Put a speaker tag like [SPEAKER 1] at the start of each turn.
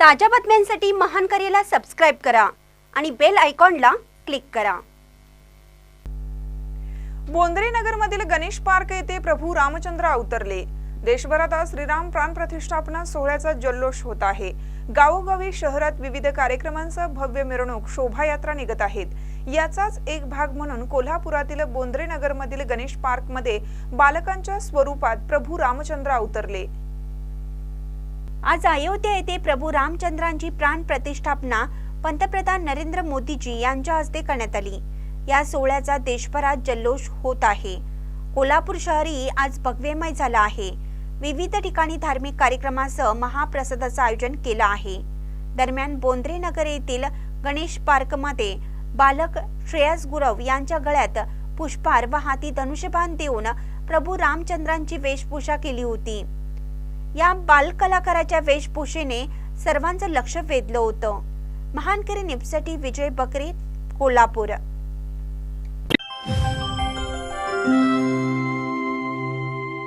[SPEAKER 1] ताज्या बातम्यांसाठी महान करेला सबस्क्राईब करा आणि बेल आयकॉनला क्लिक करा.
[SPEAKER 2] बोंद्रे नगरमधील गणेश पार्क येथे प्रभू रामचंद्र अवतरले. देशभरात आज श्रीराम प्राण प्रतिष्ठापना सोहळ्याचा जल्लोष होत आहे. गावोगावी शहरात विविध कार्यक्रमांसह भव्य मिरवणूक शोभायात्रा निघत आहेत. याचाच एक भाग म्हणून कोल्हापुरातील बोंद्रे नगरमधील गणेश पार्कमध्ये बालकांच्या स्वरूपात प्रभू रामचंद्र अवतरले.
[SPEAKER 1] आज अयोध्या येथे प्रभू रामचंद्रांची प्राण प्रतिष्ठापना पंतप्रधान नरेंद्र मोदीजी यांच्या हस्ते करण्यात आली. या सोहळ्याचा देशभरात जल्लोष होत आहे. कोल्हापूर शहरही आज भगवेमय झाला आहे. विविध ठिकाणी धार्मिक कार्यक्रमासह महाप्रसादाचं आयोजन केलं आहे. दरम्यान बोंद्रे नगर येथील गणेश पार्कमध्ये बालक श्रेयस गुरव यांच्या गळ्यात पुष्पार व हाती धनुष्यबाण देऊन प्रभू रामचंद्रांची वेशभूषा केली होती. या बालकलाकाराच्या वेशभूषेने सर्वांचं लक्ष वेधलं होतं. महानकरी निपसाठी विजय बकरे कोल्हापूर